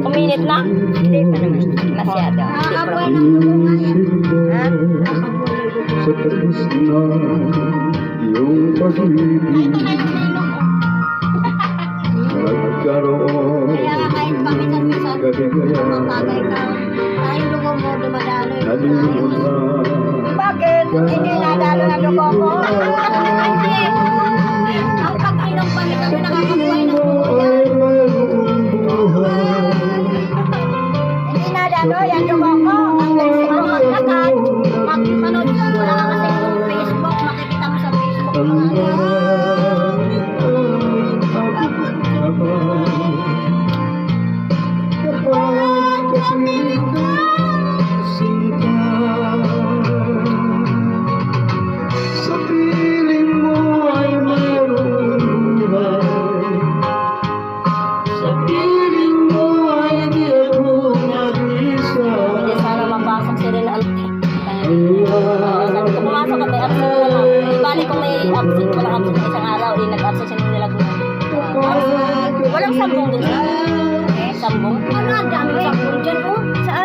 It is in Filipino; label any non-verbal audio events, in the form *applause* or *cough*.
Uminit na? Hindi pa naman. Masyado. Nga yan. Ha? Sa tapos na iyong pag-ibig Nagkaroon Kaya nga kahit paminsan-minsan, tumatagay ka. Dahil dugo mo dumadalo. Bakit? Hindi nadalo na dugo mo? *laughs* Ang pag-inom pa rin kami nakakabuhay ng buhay Hindi nadalo yan dugo ko. May absent, walang absent na isang araw, eh, nag-absent siya ng nilagunan. Walang sambong dun sa Eh, sambong.